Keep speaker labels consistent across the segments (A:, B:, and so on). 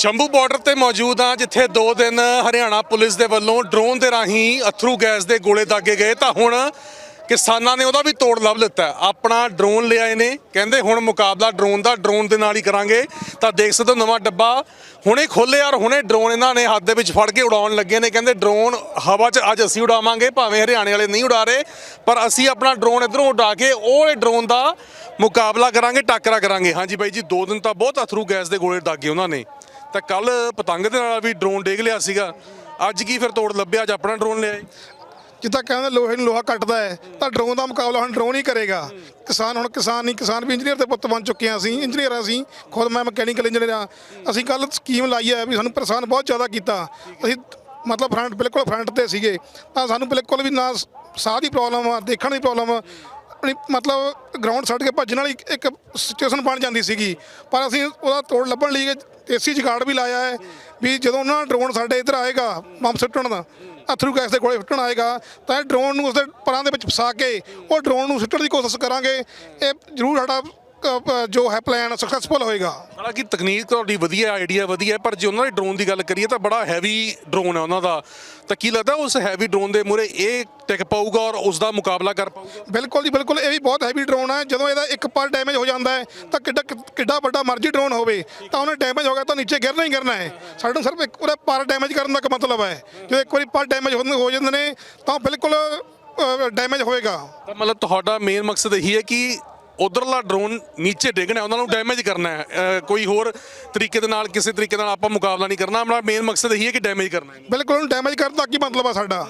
A: Shambhu border ਤੇ ਮੌਜੂਦ ਆ ਜਿੱਥੇ 2 ਦਿਨ ਹਰਿਆਣਾ ਪੁਲਿਸ ਦੇ ਵੱਲੋਂ ਡਰੋਨ ਦੇ ਰਾਹੀਂ ਅਥਰੂ ਗੈਸ ਦੇ ਗੋਲੇ ਦਾਗੇ ਗਏ। ਤਾਂ ਹੁਣ ਕਿਸਾਨਾਂ ਨੇ ਉਹਦਾ ਵੀ ਤੋੜ ਲੱਭ ਲਿੱਤਾ ਆਪਣਾ ਡਰੋਨ ਲਿਆਏ ਨੇ। ਕਹਿੰਦੇ ਹੁਣ ਮੁਕਾਬਲਾ ਡਰੋਨ ਦਾ, ਡਰੋਨ ਦੇ ਨਾਲ ਹੀ ਕਰਾਂਗੇ। ਤਾਂ ਦੇਖ ਸਕਦੇ ਹੋ ਨਵਾਂ ਡੱਬਾ ਹੁਣੇ ਖੋਲੇ ਔਰ ਹੁਣੇ ਡਰੋਨ ਇਹਨਾਂ ਨੇ ਹੱਥ ਦੇ ਵਿੱਚ ਫੜ ਕੇ ਉਡਾਉਣ ਲੱਗੇ ਨੇ। ਕਹਿੰਦੇ ਡਰੋਨ ਹਵਾ 'ਚ ਅੱਜ ਅਸੀਂ ਉਡਾਵਾਂਗੇ, ਭਾਵੇਂ ਹਰਿਆਣੇ ਵਾਲੇ ਨਹੀਂ ਉਡਾ ਰਹੇ, ਪਰ ਅਸੀਂ ਆਪਣਾ ਡਰੋਨ ਇਧਰੋਂ ਉਡਾ ਕੇ ਉਹ ਡਰੋਨ ਦਾ ਮੁਕਾਬਲਾ ਕਰਾਂਗੇ, ਟੱਕਰਾ ਕਰਾਂਗੇ। ਹਾਂਜੀ ਬਾਈ ਜੀ 2 ਦਿਨ ਤਾਂ ਬਹੁਤ ਅਥਰੂ ਗੈਸ ਦੇ ਗੋਲੇ ਦਾਗੇ ਉਹਨਾਂ ਨੇ। ਤਾਂ ਕੱਲ ਪਤੰਗ ਦੇ ਨਾਲ ਵੀ ਡਰੋਨ ਡੇਗ ਲਿਆ ਸੀਗਾ। ਅੱਜ ਕੀ ਫਿਰ ਤੋੜ ਲੱਭਿਆ ਅੱਜ ਆਪਣਾ ਡਰੋਨ ਲਿਆਏ
B: ਜਿੱਦਾਂ ਕਹਿੰਦੇ ਲੋਹੇ ਨੂੰ ਲੋਹਾ ਕੱਟਦਾ ਹੈ, ਤਾਂ ਡਰੋਨ ਦਾ ਮੁਕਾਬਲਾ ਹੁਣ ਡਰੋਨ ਹੀ ਕਰੇਗਾ। ਕਿਸਾਨ ਹੁਣ ਕਿਸਾਨ ਨਹੀਂ, ਕਿਸਾਨ ਵੀ ਇੰਜੀਨੀਅਰ ਦੇ ਪੁੱਤ ਬਣ ਚੁੱਕੇ ਹਾਂ ਅਸੀਂ ਇੰਜੀਨੀਅਰ ਹਾਂ ਅਸੀਂ, ਖੁਦ ਮੈਂ ਮਕੈਨੀਕਲ ਇੰਜੀਨੀਅਰ ਹਾਂ। ਅਸੀਂ ਕੱਲ ਸਕੀਮ ਲਾਈ ਹੈ ਵੀ ਸਾਨੂੰ ਪਰੇਸ਼ਾਨ ਬਹੁਤ ਜ਼ਿਆਦਾ ਕੀਤਾ। ਅਸੀਂ ਮਤਲਬ ਫਰੰਟ ਬਿਲਕੁਲ ਫਰੰਟ ਤੇ ਸੀਗੇ, ਤਾਂ ਸਾਨੂੰ ਬਿਲਕੁਲ ਵੀ ਨਾ ਸਾਹ ਦੀ ਪ੍ਰੋਬਲਮ ਆ ਦੇਖਣ ਦੀ ਪ੍ਰੋਬਲਮ ਆਪਣੀ ਮਤਲਬ ਗਰਾਊਂਡ ਛੱਡ ਕੇ ਭੱਜਣ ਵਾਲੀ ਇੱਕ ਸਿਚੁਏਸ਼ਨ ਬਣ ਜਾਂਦੀ ਸੀਗੀ। ਪਰ ਅਸੀਂ ਉਹਦਾ ਤੋੜ ਲੱਭਣ ਲਈ ਏਸੀ ਜਗਾੜ ਵੀ ਲਾਇਆ ਹੈ ਵੀ ਜਦੋਂ ਉਹਨਾਂ ਡਰੋਨ ਸਾਡੇ ਇੱਧਰ ਆਏਗਾ, ਬੰਬ ਸੁੱਟਣ ਦਾ, ਅਥਰੂ ਗੈਸ ਦੇ ਕੋਲੇ ਸੁੱਟਣ ਆਏਗਾ, ਤਾਂ ਇਹ ਡਰੋਨ ਨੂੰ ਉਸਦੇ ਪਰਾਂ ਦੇ ਵਿੱਚ ਫਸਾ ਕੇ, ਉਹ ਡਰੋਨ ਨੂੰ ਸੁੱਟਣ ਦੀ ਕੋਸ਼ਿਸ਼ ਕਰਾਂਗੇ। ਇਹ ਜ਼ਰੂਰ ਸਾਡਾ ਜੋ ਹੈ ਪਲਾਨ ਸਕਸੈਸਫੁਲ ਹੋਏਗਾ।
A: ਹਾਲਾਂਕਿ ਤਕਨੀਕ ਤੁਹਾਡੀ ਵਧੀਆ ਆਈਡੀਆ ਵਧੀਆ ਹੈ, ਪਰ ਜੇ ਉਹਨਾਂ ਦੇ ਡਰੋਨ ਦੀ ਗੱਲ ਕਰੀਏ ਤਾਂ ਬੜਾ ਹੈਵੀ ਡਰੋਨ ਹੈ ਉਹਨਾਂ ਦਾ। ਤਾਂ ਕੀ ਲੱਗਦਾ ਉਸ ਹੈਵੀ ਡਰੋਨ ਦੇ ਮੂਹਰੇ ਇਹ ਟਿਕ ਪਾਊਗਾ ਔਰ ਉਸ ਦਾ ਮੁਕਾਬਲਾ ਕਰ ਪਾਊਗਾ?
B: ਬਿਲਕੁਲ ਜੀ ਬਿਲਕੁਲ। ਇਹ ਵੀ ਬਹੁਤ ਹੈਵੀ ਡਰੋਨ ਹੈ। ਜਦੋਂ ਇਹਦਾ ਇੱਕ ਪਰ ਡੈਮੇਜ ਹੋ ਜਾਂਦਾ ਹੈ ਤਾਂ ਕਿੱਡਾ ਕਿੱਡਾ ਵੱਡਾ ਮਰਜ਼ੀ ਡਰੋਨ ਹੋਵੇ। ਤਾਂ ਉਹਨੇ ਡੈਮੇਜ ਹੋ ਗਿਆ ਤਾਂ ਨੀਚੇ ਗਿਰਨਾ ਹੀ ਗਿਰਨਾ ਹੈ। ਸਾਨੂੰ ਸਿਰਫ ਇੱਕ ਉਹਦਾ ਪਰ ਡੈਮੇਜ ਕਰਨ ਦਾ ਕੀ ਮਤਲਬ ਹੈ। ਜਦੋਂ ਇੱਕ ਵਾਰੀ ਪਰ ਡੈਮੇਜ ਹੋ ਜਾਂਦੇ ਨੇ ਤਾਂ ਬਿਲਕੁਲ ਡੈਮੇਜ ਹੋਏਗਾ।
A: ਤਾਂ ਮਤਲਬ ਤੁਹਾਡਾ ਮੇਨ ਮਕਸਦ ਇਹੀ ਹੈ ਕਿ ਉਧਰਲਾ ਡਰੋਨ ਨੀਚੇ ਡਿੱਗਣਾ ਉਹਨਾਂ ਨੂੰ ਡੈਮੇਜ ਕਰਨਾ ਹੈ। ਕੋਈ ਹੋਰ ਤਰੀਕੇ ਦੇ ਨਾਲ ਕਿਸੇ ਤਰੀਕੇ ਨਾਲ ਆਪਾਂ ਮੁਕਾਬਲਾ ਨਹੀਂ ਕਰਨਾ। ਆਪਣਾ ਮੇਨ ਮਕਸਦ ਇਹੀ ਹੈ ਕਿ ਡੈਮੇਜ ਕਰਨਾ ਹੈ।
B: ਬਿਲਕੁਲ ਉਹਨੂੰ ਡੈਮੇਜ ਕਰਨ ਦਾ ਕੀ ਮਤਲਬ ਆ ਸਾਡਾ?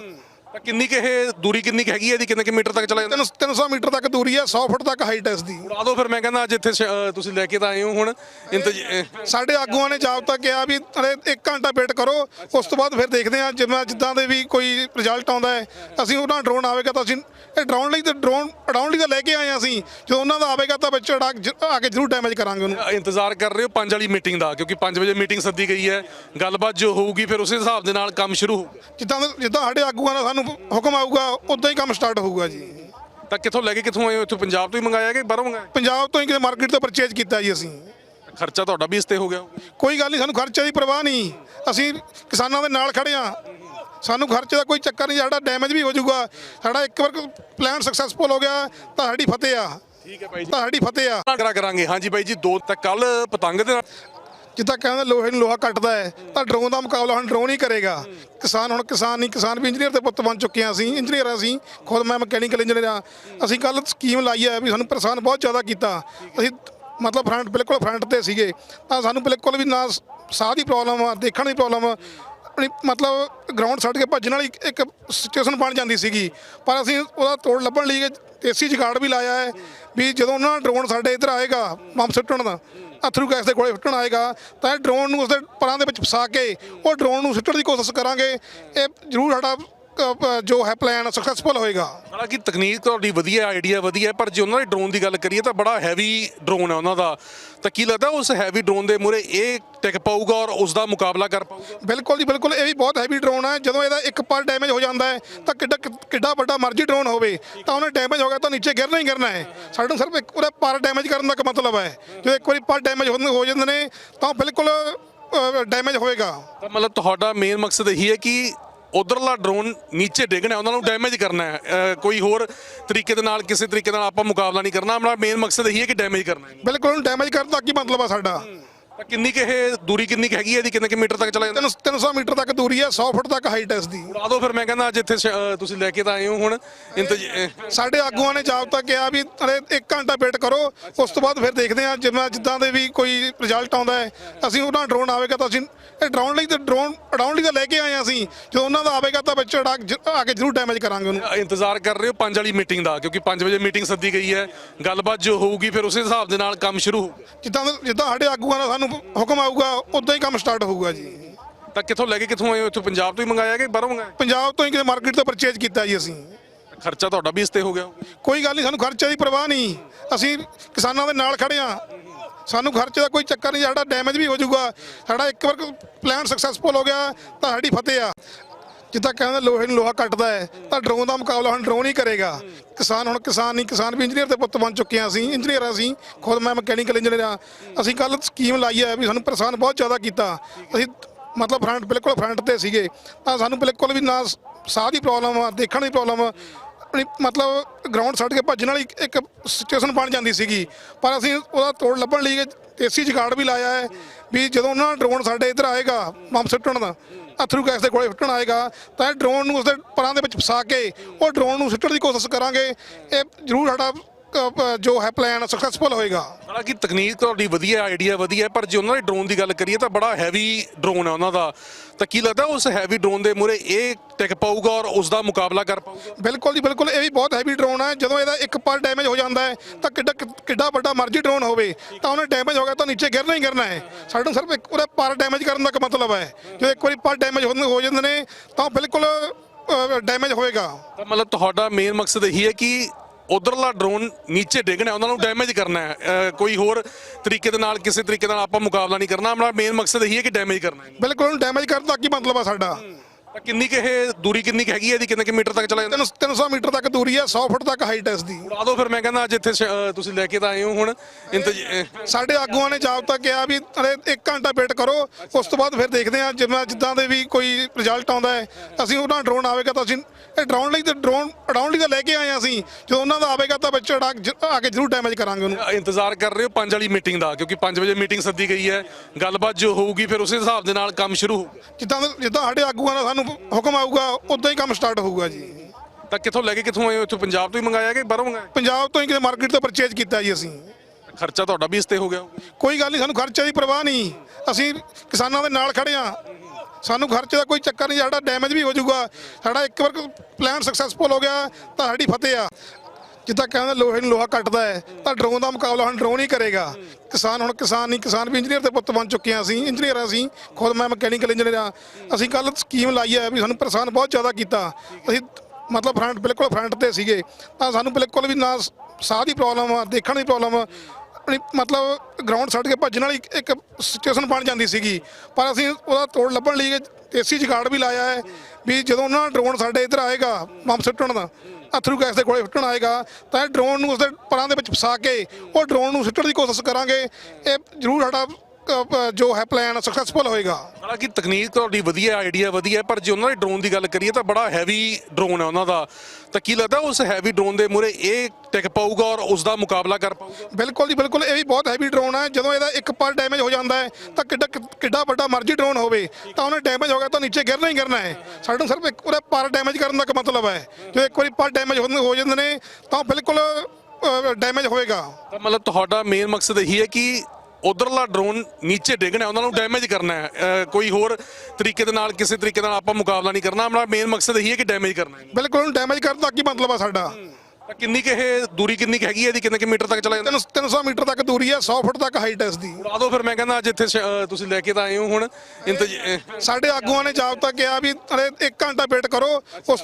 A: ਤਾਂ ਕਿੰਨੀ ਕਿ ਇਹ ਦੂਰੀ ਕਿੰਨੀ ਕੁ ਹੈਗੀ ਹੈ ਇਹਦੀ? ਕਿੰਨੇ ਕਿ ਮੀਟਰ ਤੱਕ ਚਲਾ ਜਾਂਦਾ?
B: 300 ਮੀਟਰ ਤੱਕ ਦੂਰੀ ਹੈ 100 ਫੁੱਟ ਤੱਕ ਹਾਈਟ ਹੈ ਇਸ ਦੀ।
A: ਉਡਾ ਦਿਓ ਫਿਰ ਮੈਂ ਕਹਿੰਦਾ ਅੱਜ ਇੱਥੇ ਸ਼- ਤੁਸੀਂ ਲੈ ਕੇ ਤਾਂ ਆਏ ਹੋ ਹੁਣ। ਇੰਤਜ਼-
B: ਸਾਡੇ ਆਗੂਆਂ ਨੇ ਜਾਬਤਾ ਕਿਹਾ ਵੀ ਅਰੇ 1 ਘੰਟਾ ਵੇਟ ਕਰੋ ਉਸ ਤੋਂ ਬਾਅਦ ਫਿਰ ਦੇਖਦੇ ਹਾਂ ਜਿਵੇਂ ਜਿੱਦਾਂ ਦੇ ਵੀ ਕੋਈ ਰਿਜ਼ਲਟ ਆਉਂਦਾ ਹੈ ਅਸੀਂ ਉਹਨਾਂ ਡਰੋਨ ਆਵੇਗਾ ਤਾਂ ਅਸੀਂ ਇਹ ਡਰੋਨ ਲਈ ਤਾਂ ਡਰੋਨ ਉਡਾਉਣ ਲਈ ਤਾਂ ਲੈ ਕੇ ਆਏ ਹਾਂ ਅਸੀਂ। ਜਦੋਂ ਉਹਨਾਂ ਦਾ ਆਵੇਗਾ ਤਾਂ ਵਿੱਚ ਉਡਾ ਕੇ ਜ- ਆ ਕੇ ਜ਼ਰੂਰ ਡੈਮੇਜ ਕਰਾਂਗੇ ਉਹਨੂੰ।
A: ਇੰਤਜ਼ਾਰ ਕਰ ਰਹੇ ਹੋ 5 ਵਾਲੀ ਮੀਟਿੰਗ ਦਾ ਕਿਉਂਕਿ 5 ਵਜੇ ਮੀਟਿੰਗ ਸੱਦੀ ਗਈ ਹੈ। ਗੱਲਬਾਤ ਜੋ ਹੋਊਗੀ ਫਿਰ ਉਸੇ ਹਿਸਾਬ ਦੇ ਨਾਲ ਕੰਮ ਸ਼ੁਰੂ ਹੋਊਗਾ
B: ਜਿੱਦਾਂ ਜਿੱਦਾਂ ਸਾਡੇ ਆਗੂਆਂ ਦਾ ਸਾਨੂੰ ਹੁਕਮ ਆਊਗਾ ਉਦਾਂ ਹੀ ਕੰਮ ਸਟਾਰਟ ਹੋਊਗਾ ਜੀ।
A: ਤਾਂ ਕਿੱਥੋਂ ਲੈ ਕੇ ਕਿੱਥੋਂ ਆਏ ਹੋ? ਇੱਥੋਂ ਪੰਜਾਬ ਤੋਂ ਹੀ ਮੰਗਾਇਆ ਕਿ ਬਾਹਰੋਂ ਮੰਗਾਇਆ?
B: ਪੰਜਾਬ ਤੋਂ ਹੀ ਕਿਤੇ ਮਾਰਕੀਟ ਤੋਂ ਪਰਚੇਜ ਕੀਤਾ ਜੀ ਅਸੀਂ।
A: ਖਰਚਾ ਤੁਹਾਡਾ ਵੀ ਇਸ ਤੇ ਹੋ ਗਿਆ ਹੋਊਗਾ।
B: ਕੋਈ ਗੱਲ ਨਹੀਂ ਸਾਨੂੰ ਖਰਚੇ ਦੀ ਪਰਵਾਹ ਨਹੀਂ। ਅਸੀਂ ਕਿਸਾਨਾਂ ਦੇ ਨਾਲ ਖੜੇ ਹਾਂ। ਸਾਨੂੰ ਖਰਚੇ ਦਾ ਕੋਈ ਚੱਕਰ ਨਹੀਂ ਸਾਡਾ ਡੈਮੇਜ ਵੀ ਹੋ ਜਾਊਗਾ। ਸਾਡਾ ਇੱਕ ਵਾਰ ਪਲਾਨ ਸਕਸੈਸਫੁਲ ਹੋ ਗਿਆ ਤਾਂ ਸਾਡੀ ਫਤਿਹ ਆ।
A: ਠੀਕ ਹੈ ਬਾਈ ਜੀ।
B: ਤਾਂ ਸਾਡੀ ਫਤਿਹ ਆ।
A: ਕਰਾ ਕਰਾਂਗੇ। ਹਾਂਜੀ ਬਾਈ ਜੀ ਦੋ ਤਾਂ ਕੱਲ ਪਤੰਗ ਦੇ ਨਾਲ
B: ਜਿੱਦਾਂ ਕਹਿੰਦੇ ਲੋਹੇ ਨੂੰ ਲੋਹਾ ਕੱਟਦਾ ਹੈ, ਤਾਂ ਡਰੋਨ ਦਾ ਮੁਕਾਬਲਾ ਹੁਣ ਡਰੋਨ ਹੀ ਕਰੇਗਾ। ਕਿਸਾਨ ਹੁਣ ਕਿਸਾਨ ਨਹੀਂ, ਕਿਸਾਨ ਵੀ ਇੰਜੀਨੀਅਰ ਦੇ ਪੁੱਤ ਬਣ ਚੁੱਕੇ ਹਾਂ ਅਸੀਂ ਇੰਜੀਨੀਅਰ ਹਾਂ ਅਸੀਂ, ਖੁਦ ਮੈਂ ਮਕੈਨੀਕਲ ਇੰਜੀਨੀਅਰ ਹਾਂ। ਅਸੀਂ ਕੱਲ ਸਕੀਮ ਲਾਈ ਹੈ ਵੀ ਸਾਨੂੰ ਪਰੇਸ਼ਾਨ ਬਹੁਤ ਜ਼ਿਆਦਾ ਕੀਤਾ। ਅਸੀਂ ਮਤਲਬ ਫਰੰਟ ਬਿਲਕੁਲ ਫਰੰਟ ਤੇ ਸੀਗੇ, ਤਾਂ ਸਾਨੂੰ ਬਿਲਕੁਲ ਵੀ ਨਾ ਸਾਹ ਦੀ ਪ੍ਰੋਬਲਮ ਆ ਦੇਖਣ ਦੀ ਪ੍ਰੋਬਲਮ ਆਪਣੀ ਮਤਲਬ ਗਰਾਊਂਡ ਛੱਡ ਕੇ ਭੱਜਣ ਵਾਲੀ ਇੱਕ ਸਿਚੁਏਸ਼ਨ ਬਣ ਜਾਂਦੀ ਸੀਗੀ। ਪਰ ਅਸੀਂ ਉਹਦਾ ਤੋੜ ਲੱਭਣ ਲਈ ਏਸੀ ਜਗਾੜ ਵੀ ਲਾਇਆ ਹੈ, ਵੀ ਜਦੋਂ ਉਹਨਾਂ ਡਰੋਨ ਸਾਡੇ ਇੱਧਰ ਆਏਗਾ, ਬੰਬ ਸੁੱਟਣ ਦਾ ਅਥਰੂ ਗੈਸ ਦੇ ਕੋਲੇ ਸੁੱਟਣ ਆਏਗਾ, ਤਾਂ ਇਹ ਡਰੋਨ ਨੂੰ ਉਸਦੇ ਪਰਾਂ ਦੇ ਵਿੱਚ ਫਸਾ ਕੇ, ਉਹ ਡਰੋਨ ਨੂੰ ਸੁੱਟਣ ਦੀ ਕੋਸ਼ਿਸ਼ ਕਰਾਂਗੇ। ਇਹ ਜ਼ਰੂਰ ਸਾਡਾ ਜੋ ਹੈ ਪਲਾਨ ਸਕਸੈਸਫੁਲ ਹੋਏਗਾ।
A: ਹਾਲਾਂਕਿ ਤਕਨੀਕ ਤੁਹਾਡੀ ਵਧੀਆ ਆਈਡੀਆ ਵਧੀਆ ਪਰ ਜੇ ਉਹਨਾਂ ਦੇ ਡਰੋਨ ਦੀ ਗੱਲ ਕਰੀਏ ਤਾਂ ਬੜਾ ਹੈਵੀ ਡਰੋਨ ਹੈ ਉਹਨਾਂ ਦਾ। ਤਾਂ ਕੀ ਲੱਗਦਾ ਉਸ ਹੈਵੀ ਡਰੋਨ ਦੇ ਮੂਹਰੇ ਇਹ ਟਿਕ ਪਾਊਗਾ ਔਰ ਉਸ ਦਾ ਮੁਕਾਬਲਾ ਕਰ ਪਾਊਗਾ?
B: ਬਿਲਕੁਲ ਜੀ ਬਿਲਕੁਲ। ਇਹ ਵੀ ਬਹੁਤ ਹੈਵੀ ਡਰੋਨ ਹੈ। ਜਦੋਂ ਇਹਦਾ ਇੱਕ ਪਰ ਡੈਮੇਜ ਹੋ ਜਾਂਦਾ ਹੈ ਤਾਂ ਕਿੱਡਾ ਕਿੱਡਾ ਵੱਡਾ ਮਰਜ਼ੀ ਡਰੋਨ ਹੋਵੇ। ਤਾਂ ਉਹਨੇ ਡੈਮੇਜ ਹੋ ਗਿਆ ਤਾਂ ਨੀਚੇ ਗਿਰਨਾ ਹੀ ਗਿਰਨਾ ਹੈ। ਸਾਨੂੰ ਸਿਰਫ ਇੱਕ ਉਹਦਾ ਪਰ ਡੈਮੇਜ ਕਰਨ ਦਾ ਕੀ ਮਤਲਬ ਹੈ। ਜਦੋਂ ਇੱਕ ਵਾਰੀ ਪਰ ਡੈਮੇਜ ਹੋ ਜਾਂਦੇ ਨੇ ਤਾਂ ਬਿਲਕੁਲ ਡੈਮੇਜ ਹੋਏਗਾ।
A: ਤਾਂ ਮਤਲਬ ਤੁਹਾਡਾ ਮੇਨ ਮਕਸਦ ਇਹੀ ਹੈ ਕਿ ਉਧਰਲਾ ਡਰੋਨ ਨੀਚੇ ਡਿੱਗਣਾ, ਉਹਨਾਂ ਨੂੰ ਡੈਮੇਜ ਕਰਨਾ ਹੈ। ਕੋਈ ਹੋਰ ਤਰੀਕੇ ਦੇ ਨਾਲ, ਕਿਸੇ ਤਰੀਕੇ ਨਾਲ ਆਪਾਂ ਮੁਕਾਬਲਾ ਨਹੀਂ ਕਰਨਾ। ਆਪਣਾ ਮੇਨ ਮਕਸਦ ਇਹੀ ਹੈ ਕਿ ਡੈਮੇਜ ਕਰਨਾ
B: ਬਿਲਕੁਲ ਉਹਨੂੰ ਡੈਮੇਜ ਕਰਨ ਦਾ ਕੀ ਮਤਲਬ ਆ ਸਾਡਾ?
A: ਤਾਂ ਕਿੰਨੀ ਕਿ ਇਹ ਦੂਰੀ ਕਿੰਨੀ ਕੁ ਹੈਗੀ ਹੈ ਇਹਦੀ? ਕਿੰਨੇ ਕਿ ਮੀਟਰ ਤੱਕ ਚਲਾ ਜਾਂਦਾ?
B: 300 ਮੀਟਰ ਤੱਕ ਦੂਰੀ ਹੈ 100 ਫੁੱਟ ਤੱਕ ਹਾਈਟ ਹੈ ਇਸ ਦੀ।
A: ਉਡਾ ਦਿਓ ਫਿਰ ਮੈਂ ਕਹਿੰਦਾ ਅੱਜ ਇੱਥੇ ਸ਼- ਤੁਸੀਂ ਲੈ ਕੇ ਤਾਂ ਆਏ ਹੋ ਹੁਣ। ਇੰਤਜ਼-
B: ਸਾਡੇ ਆਗੂਆਂ ਨੇ ਜਾਬਤਾ ਕਿਹਾ ਵੀ ਅਰੇ 1 ਘੰਟਾ ਵੇਟ ਕਰੋ ਉਸ ਤੋਂ ਬਾਅਦ ਫਿਰ ਦੇਖਦੇ ਹਾਂ ਜਿਵੇਂ ਜਿੱਦਾਂ ਦੇ ਵੀ ਕੋਈ ਰਿਜ਼ਲਟ ਆਉਂਦਾ ਹੈ। ਅਸੀਂ ਉਹਨਾਂ ਡਰੋਨ ਆਵੇਗਾ ਤਾਂ ਅਸੀਂ ਇਹ ਡਰੋਨ ਲਈ ਤਾਂ ਡਰੋਨ ਉਡਾਉਣ ਲਈ ਤਾਂ ਲੈ ਕੇ ਆਏ ਹਾਂ ਅਸੀਂ। ਜਦੋਂ ਉਹਨਾਂ ਦਾ ਆਵੇਗਾ ਤਾਂ ਵਿੱਚ ਉਡਾ ਜ- ਆ ਕੇ ਜ਼ਰੂਰ ਡੈਮੇਜ ਕਰਾਂਗੇ ਉਹਨੂੰ।
A: ਇੰਤਜ਼ਾਰ ਕਰ ਰਹੇ ਹੋ 5 ਵਾਲੀ ਮੀਟਿੰਗ ਦਾ ਕਿਉਂਕਿ 5 ਵਜੇ ਮੀਟਿੰਗ ਸੱਦੀ ਗਈ ਹੈ। ਗੱਲਬਾਤ ਜੋ ਹੋਊਗੀ ਫਿਰ ਉਸੇ ਹਿਸਾਬ ਦੇ ਨਾਲ ਕੰਮ ਸ਼ੁਰੂ ਹੋਊਗਾ
B: ਜਿੱਦਾਂ ਜਿੱਦਾਂ ਸਾਡੇ ਆਗੂਆਂ ਦਾ ਸਾਨੂੰ ਹੁਕਮ ਆਊਗਾ ਉਦਾਂ ਹੀ ਕੰਮ ਸਟਾਰਟ ਹੋਊਗਾ ਜੀ।
A: ਤਾਂ ਕਿੱਥੋਂ ਲੈ ਕੇ ਕਿੱਥੋਂ ਆਏ ਹੋ? ਇੱਥੋਂ ਪੰਜਾਬ ਤੋਂ ਹੀ ਮੰਗਾਇਆ ਕਿ ਬਾਹਰੋਂ ਮੰਗਾਇਆ?
B: ਪੰਜਾਬ ਤੋਂ ਹੀ ਕਿਤੇ ਮਾਰਕੀਟ ਤੋਂ ਪਰਚੇਜ ਕੀਤਾ ਜੀ ਅਸੀਂ।
A: ਖਰਚਾ ਤੁਹਾਡਾ ਵੀ ਇਸ ਤੇ ਹੋ ਗਿਆ ਹੋਊਗਾ।
B: ਕੋਈ ਗੱਲ ਨਹੀਂ ਸਾਨੂੰ ਖਰਚੇ ਦੀ ਪਰਵਾਹ ਨਹੀਂ। ਅਸੀਂ ਕਿਸਾਨਾਂ ਦੇ ਨਾਲ ਖੜੇ ਹਾਂ। ਸਾਨੂੰ ਖਰਚੇ ਦਾ ਕੋਈ ਚੱਕਰ ਨਹੀਂ ਸਾਡਾ ਡੈਮੇਜ ਵੀ ਹੋ ਜਾਊਗਾ। ਸਾਡਾ ਇੱਕ ਵਾਰ ਪਲਾਨ ਸਕਸੈਸਫੁਲ ਹੋ ਗਿਆ ਤਾਂ ਸਾਡੀ ਫਤਿਹ ਆ। ਜਿੱਦਾਂ ਕਹਿੰਦੇ ਲੋਹੇ ਨੂੰ ਲੋਹਾ ਕੱਟਦਾ ਹੈ, ਤਾਂ ਡਰੋਨ ਦਾ ਮੁਕਾਬਲਾ ਹੁਣ ਡਰੋਨ ਹੀ ਕਰੇਗਾ। ਕਿਸਾਨ ਹੁਣ ਕਿਸਾਨ ਨਹੀਂ, ਕਿਸਾਨ ਵੀ ਇੰਜੀਨੀਅਰ ਦੇ ਪੁੱਤ ਬਣ ਚੁੱਕੇ ਹਾਂ ਅਸੀਂ ਇੰਜੀਨੀਅਰ ਅਸੀਂ, ਖੁਦ ਮੈਂ ਮਕੈਨੀਕਲ ਇੰਜੀਨੀਅਰ ਹਾਂ। ਅਸੀਂ ਕੱਲ ਸਕੀਮ ਲਾਈ ਹੈ ਵੀ ਸਾਨੂੰ ਪਰੇਸ਼ਾਨ ਬਹੁਤ ਜ਼ਿਆਦਾ ਕੀਤਾ। ਅਸੀਂ ਮਤਲਬ ਫਰੰਟ ਬਿਲਕੁਲ ਫਰੰਟ ਤੇ ਸੀਗੇ। ਤਾਂ ਸਾਨੂੰ ਬਿਲਕੁਲ ਵੀ ਨਾ ਸਾਹ ਦੀ ਪ੍ਰੋਬਲਮ ਆ ਦੇਖਣ ਦੀ ਪ੍ਰੋਬਲਮ ਆਪਣੀ ਮਤਲਬ ਗਰਾਊਂਡ ਛੱਡ ਕੇ ਭੱਜਣ ਵਾਲੀ ਇੱਕ ਸਿਚੁਏਸ਼ਨ ਬਣ ਜਾਂਦੀ ਸੀਗੀ। ਪਰ ਅਸੀਂ ਉਹਦਾ ਤੋੜ ਲੱਭਣ ਲਈ ਦੇਸੀ ਜਗਾੜ ਵੀ ਲਾਇਆ ਹੈ ਵੀ ਜਦੋਂ ਉਹਨਾਂ ਡਰੋਨ ਸਾਡੇ ਇੱਧਰ ਆਏਗਾ, ਬੰਬ ਸੁੱਟਣ ਦਾ ਅਥਰੂ ਗੈਸ ਦੇ ਕੋਲੇ ਸੁੱਟਣ ਆਏਗਾ, ਤਾਂ ਇਹ ਡਰੋਨ ਨੂੰ ਉਸਦੇ ਪਰਾਂ ਦੇ ਵਿੱਚ ਫਸਾ ਕੇ, ਉਹ ਡਰੋਨ ਨੂੰ ਸੁੱਟਣ ਦੀ ਕੋਸ਼ਿਸ਼ ਕਰਾਂਗੇ। ਇਹ ਜ਼ਰੂਰ ਸਾਡਾ ਅ, ਜੋ ਹੈ ਪਲਾਨ ਸਕਸੈਸਫੁਲ ਹੋਏਗਾ।
A: ਹਾਲਾਂਕਿ ਤਕਨੀਕ ਤੁਹਾਡੀ ਵਧੀਆ ਆਈਡੀਆ ਵਧੀਆ ਹੈ, ਪਰ ਜੇ ਉਹਨਾਂ ਦੇ ਡਰੋਨ ਦੀ ਗੱਲ ਕਰੀਏ ਤਾਂ ਬੜਾ ਹੈਵੀ ਡਰੋਨ ਹੈ ਉਹਨਾਂ ਦਾ। ਤਾਂ ਕੀ ਲੱਗਦਾ ਉਸ ਹੈਵੀ ਡਰੋਨ ਦੇ ਮੂਹਰੇ ਇਹ ਟਿਕ ਪਾਊਗਾ ਔਰ ਉਸ ਦਾ ਮੁਕਾਬਲਾ ਕਰ ਪਾਊਗਾ?
B: ਬਿਲਕੁਲ ਜੀ ਬਿਲਕੁਲ। ਇਹ ਵੀ ਬਹੁਤ ਹੈਵੀ ਡਰੋਨ ਹੈ। ਜਦੋਂ ਇਹਦਾ ਇੱਕ ਪਰ ਡੈਮੇਜ ਹੋ ਜਾਂਦਾ ਹੈ ਤਾਂ ਕਿੱਡਾ ਕਿੱਡਾ ਵੱਡਾ ਮਰਜ਼ੀ ਡਰੋਨ ਹੋਵੇ ਤਾਂ ਉਹਨੇ ਡੈਮੇਜ ਹੋ ਗਿਆ ਤਾਂ ਨੀਚੇ ਗਿਰਨਾ ਹੀ ਗਿਰਨਾ ਹੈ। ਸਾਨੂੰ ਸਿਰਫ ਇੱਕ ਉਹਦਾ ਪਰ ਡੈਮੇਜ ਕਰਨ ਦਾ ਇੱਕ ਮਤਲਬ ਹੈ। ਜੇ ਇੱਕ ਵਾਰੀ ਪਰ ਡੈਮੇਜ ਹੋ ਜਾਂਦੇ ਨੇ ਤਾਂ ਬਿਲਕੁਲ ਡੈਮੇਜ ਹੋਏਗਾ।
A: ਤਾਂ ਮਤਲਬ ਤੁਹਾਡਾ ਮੇਨ ਮਕਸਦ ਇਹੀ ਹੈ ਕਿ ਉਧਰਲਾ ਡਰੋਨ ਨੀਚੇ ਡਿੱਗਣਾ ਉਹਨਾਂ ਨੂੰ ਡੈਮੇਜ ਕਰਨਾ ਹੈ। ਕੋਈ ਹੋਰ ਤਰੀਕੇ ਦੇ ਨਾਲ ਕਿਸੇ ਤਰੀਕੇ ਨਾਲ ਆਪਾਂ ਮੁਕਾਬਲਾ ਨਹੀਂ ਕਰਨਾ। ਆਪਣਾ ਮੇਨ ਮਕਸਦ ਇਹੀ ਹੈ ਕਿ ਡੈਮੇਜ ਕਰਨਾ ਹੈ।
B: ਬਿਲਕੁਲ ਉਹਨੂੰ ਡੈਮੇਜ ਕਰਨ ਦਾ ਕੀ ਮਤਲਬ ਆ ਸਾਡਾ?
A: ਤਾਂ ਕਿੰਨੀ ਕਿ ਇਹ ਦੂਰੀ ਕਿੰਨੀ ਕੁ ਹੈਗੀ ਹੈ ਇਹਦੀ? ਕਿੰਨੇ ਕਿ ਮੀਟਰ ਤੱਕ ਚਲਾ ਜਾਂਦਾ?
B: 300 ਮੀਟਰ ਤੱਕ ਦੂਰੀ ਹੈ 100 ਫੁੱਟ ਤੱਕ ਹਾਈਟ ਹੈ ਇਸ ਦੀ।
A: ਉਡਾ ਦਿਓ ਫਿਰ ਮੈਂ ਕਹਿੰਦਾ ਅੱਜ ਇੱਥੇ ਸ਼- ਤੁਸੀਂ ਲੈ ਕੇ ਤਾਂ ਆਏ ਹੋ ਹੁਣ। ਇੰਤਜ਼-
B: ਸਾਡੇ ਆਗੂਆਂ ਨੇ ਜਾਬਤਾ ਕਿਹਾ ਵੀ ਅਰੇ 1 ਘੰਟਾ ਵੇਟ ਕਰੋ ਉਸ ਤੋਂ ਬਾਅਦ ਫਿਰ ਦੇਖਦੇ ਹਾਂ ਜਿਵੇਂ ਜਿੱਦਾਂ ਦੇ ਵੀ ਕੋਈ ਰਿਜ਼ਲਟ ਆਉਂਦਾ ਹੈ ਅਸੀਂ ਉਹਨਾਂ ਡਰੋਨ ਆਵੇਗਾ ਤਾਂ ਅਸੀਂ ਇਹ ਡਰੋਨ ਲਈ ਤੇ ਡਰੋਨ ਉਡਾਉਣ ਲਈ ਤਾਂ ਲੈ ਕੇ ਆਏ ਹਾਂ ਅਸੀਂ। ਜਦੋਂ ਉਹਨਾਂ ਦਾ ਆਵੇਗਾ ਤਾਂ ਵਿੱਚ ਉਡਾ ਜ- ਆ ਕੇ ਜ਼ਰੂਰ ਡੈਮੇਜ ਕਰਾਂਗੇ ਉਹਨੂੰ।
A: ਇੰਤਜ਼ਾਰ ਕਰ ਰਹੇ ਹੋ 5 ਵਾਲੀ ਮੀਟਿੰਗ ਦਾ ਕਿਉਂਕਿ 5 ਵਜੇ ਮੀਟਿੰਗ ਸੱਦੀ ਗਈ ਹੈ। ਗੱਲਬਾਤ ਜੋ ਹੋਊਗੀ ਫਿਰ ਉਸੇ ਹਿਸਾਬ ਦੇ ਨਾਲ ਕੰਮ ਸ਼ੁਰੂ ਹੋਊਗਾ
B: ਜਿੱਦਾਂ ਜਿੱਦਾਂ ਸਾਡੇ ਆਗੂਆਂ ਦਾ ਸਾਨੂੰ ਹੁਕਮ ਆਊਗਾ ਉਦਾਂ ਹੀ ਕੰਮ ਸਟਾਰਟ ਹੋਊਗਾ ਜੀ।
A: ਤਾਂ ਕਿੱਥੋਂ ਲੈ ਕੇ ਕਿੱਥੋਂ ਆਏ ਹੋ? ਇੱਥੋਂ ਪੰਜਾਬ ਤੋਂ ਹੀ ਮੰਗਾਇਆ ਕਿ ਬਾਹਰੋਂ ਮੰਗਾਇਆ?
B: ਪੰਜਾਬ ਤੋਂ ਹੀ ਕਿਤੇ ਮਾਰਕੀਟ ਤੋਂ ਪਰਚੇਜ ਕੀਤਾ ਜੀ ਅਸੀਂ।
A: ਖਰਚਾ ਤੁਹਾਡਾ ਵੀ ਇਸ ਤੇ ਹੋ ਗਿਆ ਹੋਊਗਾ।
B: ਕੋਈ ਗੱਲ ਨਹੀਂ ਸਾਨੂੰ ਖਰਚੇ ਦੀ ਪਰਵਾਹ ਨਹੀਂ। ਅਸੀਂ ਕਿਸਾਨਾਂ ਦੇ ਨਾਲ ਖੜੇ ਆ ਸਾਨੂੰ ਖਰਚੇ ਦਾ ਕੋਈ ਚੱਕਰ ਨਹੀਂ ਸਾਡਾ ਡੈਮੇਜ ਵੀ ਹੋ ਜਾਊਗਾ। ਸਾਡਾ ਇੱਕ ਵਾਰ ਪਲਾਨ ਸਕਸੈਸਫੁਲ ਹੋ ਗਿਆ ਤਾਂ ਸਾਡੀ ਫਤਿਹ ਆ। ਜਿੱਦਾਂ ਕਹਿੰਦੇ ਲੋਹੇ ਨੂੰ ਲੋਹਾ ਕੱਟਦਾ ਹੈ, ਤਾਂ ਡਰੋਨ ਦਾ ਮੁਕਾਬਲਾ ਹੁਣ ਡਰੋਨ ਹੀ ਕਰੇਗਾ। ਕਿਸਾਨ ਹੁਣ ਕਿਸਾਨ ਨਹੀਂ, ਕਿਸਾਨ ਵੀ ਇੰਜੀਨੀਅਰ ਦੇ ਪੁੱਤ ਬਣ ਚੁੱਕੇ ਹਾਂ ਅਸੀਂ ਇੰਜੀਨੀਅਰ ਅਸੀਂ, ਖੁਦ ਮੈਂ ਮਕੈਨੀਕਲ ਇੰਜੀਨੀਅਰ ਹਾਂ। ਅਸੀਂ ਕੱਲ ਸਕੀਮ ਲਾਈ ਹੈ ਵੀ ਸਾਨੂੰ ਪਰੇਸ਼ਾਨ ਬਹੁਤ ਜ਼ਿਆਦਾ ਕੀਤਾ। ਅਸੀਂ ਮਤਲਬ ਫਰੰਟ ਬਿਲਕੁਲ ਫਰੰਟ ਤੇ ਸੀਗੇ, ਤਾਂ ਸਾਨੂੰ ਬਿਲਕੁਲ ਵੀ ਨਾ ਸਾਹ ਦੀ ਪ੍ਰੋਬਲਮ ਆ ਦੇਖਣ ਦੀ ਪ੍ਰੋਬਲਮ ਆਪਣੀ ਮਤਲਬ ਗਰਾਊਂਡ ਛੱਡ ਕੇ ਭੱਜਣ ਵਾਲੀ ਇੱਕ ਸਿਚੁਏਸ਼ਨ ਬਣ ਜਾਂਦੀ ਸੀਗੀ। ਪਰ ਅਸੀਂ ਉਹਦਾ ਤੋੜ ਲੱਭਣ ਲਈ ਦੇਸੀ ਜਗਾੜ ਵੀ ਲਾਇਆ ਹੈ, ਵੀ ਜਦੋਂ ਉਹਨਾਂ ਡਰੋਨ ਸਾਡੇ ਇੱਧਰ ਆਏਗਾ, ਬੰਬ ਸੁੱਟਣ ਦਾ ਅਥਰੂ ਗੈਸ ਦੇ ਕੋਲੇ ਸੁੱਟਣ ਆਏਗਾ, ਤਾਂ ਇਹ ਡਰੋਨ ਨੂੰ ਉਸਦੇ ਪਰਾਂ ਦੇ ਵਿੱਚ ਫਸਾ ਕੇ, ਉਹ ਡਰੋਨ ਨੂੰ ਸੁੱਟਣ ਦੀ ਕੋਸ਼ਿਸ਼ ਕਰਾਂਗੇ। ਇਹ ਜ਼ਰੂਰ ਸਾਡਾ ਅ, ਜੋ ਹੈ ਪਲਾਨ ਸਕਸੈਸਫੁਲ ਹੋਏਗਾ।
A: ਹਾਲਾਂਕਿ ਤਕਨੀਕ ਤੁਹਾਡੀ ਵਧੀਆ ਆਈਡੀਆ ਵਧੀਆ ਪਰ ਜੇ ਉਹਨਾਂ ਦੇ ਡਰੋਨ ਦੀ ਗੱਲ ਕਰੀਏ ਤਾਂ ਬੜਾ ਹੈਵੀ ਡਰੋਨ ਹੈ ਉਹਨਾਂ ਦਾ। ਤਾਂ ਕੀ ਲੱਗਦਾ ਉਸ ਹੈਵੀ ਡਰੋਨ ਦੇ ਮੂਹਰੇ ਇਹ ਟਿਕ ਪਾਊਗਾ ਔਰ ਉਸ ਦਾ ਮੁਕਾਬਲਾ ਕਰ ਪਾਊਗਾ?
B: ਬਿਲਕੁਲ ਜੀ ਬਿਲਕੁਲ। ਇਹ ਵੀ ਬਹੁਤ ਹੈਵੀ ਡਰੋਨ ਹੈ। ਜਦੋਂ ਇਹਦਾ ਇੱਕ ਪਰ ਡੈਮੇਜ ਹੋ ਜਾਂਦਾ ਹੈ ਤਾਂ ਕਿੱਡਾ ਕਿੱਡਾ ਵੱਡਾ ਮਰਜ਼ੀ ਡਰੋਨ ਹੋਵੇ ਤਾਂ ਉਹਨੇ ਡੈਮੇਜ ਹੋ ਗਿਆ ਤਾਂ ਨੀਚੇ ਗਿਰਨਾ ਹੀ ਗਿਰਨਾ ਹੈ। ਸਾਨੂੰ ਸਿਰਫ ਇੱਕ ਉਹਦਾ ਪਰ ਡੈਮੇਜ ਕਰਨ ਦਾ ਇੱਕ ਮਤਲਬ ਹੈ। ਜੇ ਇੱਕ ਵਾਰੀ ਪਰ ਡੈਮੇਜ ਹੋ ਜਾਂਦੇ ਨੇ ਤਾਂ ਬਿਲਕੁਲ ਡੈਮੇਜ ਹੋਏਗਾ।
A: ਤਾਂ ਮਤਲਬ ਤੁਹਾਡਾ ਮੇਨ ਮਕਸਦ ਇਹੀ ਹੈ ਕਿ ਉਧਰਲਾ ਡਰੋਨ ਨੀਚੇ ਡਿੱਗਣਾ ਉਹਨਾਂ ਨੂੰ ਡੈਮੇਜ ਕਰਨਾ ਹੈ। ਕੋਈ ਹੋਰ ਤਰੀਕੇ ਦੇ ਨਾਲ ਕਿਸੇ ਤਰੀਕੇ ਨਾਲ ਆਪਾਂ ਮੁਕਾਬਲਾ ਨਹੀਂ ਕਰਨਾ। ਆਪਣਾ ਮੇਨ ਮਕਸਦ ਇਹੀ ਹੈ ਕਿ ਡੈਮੇਜ ਕਰਨਾ ਹੈ।
B: ਬਿਲਕੁਲ ਉਹਨੂੰ ਡੈਮੇਜ ਕਰਨ ਦਾ ਕੀ ਮਤਲਬ ਆ ਸਾਡਾ?
A: ਤਾਂ ਕਿੰਨੀ ਕਿ ਇਹ ਦੂਰੀ ਕਿੰਨੀ ਕੁ ਹੈਗੀ ਹੈ ਇਹਦੀ? ਕਿੰਨੇ ਕਿ ਮੀਟਰ ਤੱਕ ਚਲਾ ਜਾਂਦਾ?
B: 300 ਮੀਟਰ ਤੱਕ ਦੂਰੀ ਹੈ 100 ਫੁੱਟ ਤੱਕ ਹਾਈਟ ਹੈ ਇਸ ਦੀ।
A: ਉਡਾ ਦਿਓ ਫਿਰ ਮੈਂ ਕਹਿੰਦਾ ਅੱਜ ਇੱਥੇ ਤੁਸੀਂ ਲੈ ਕੇ ਤਾਂ ਆਏ ਹੋ ਹੁਣ।
B: ਸਾਡੇ ਆਗੂਆਂ ਨੇ ਜਾਬਤਾ ਕਿਹਾ ਵੀ ਅਰੇ 1 ਘੰਟਾ ਵੇਟ ਕਰੋ ਉਸ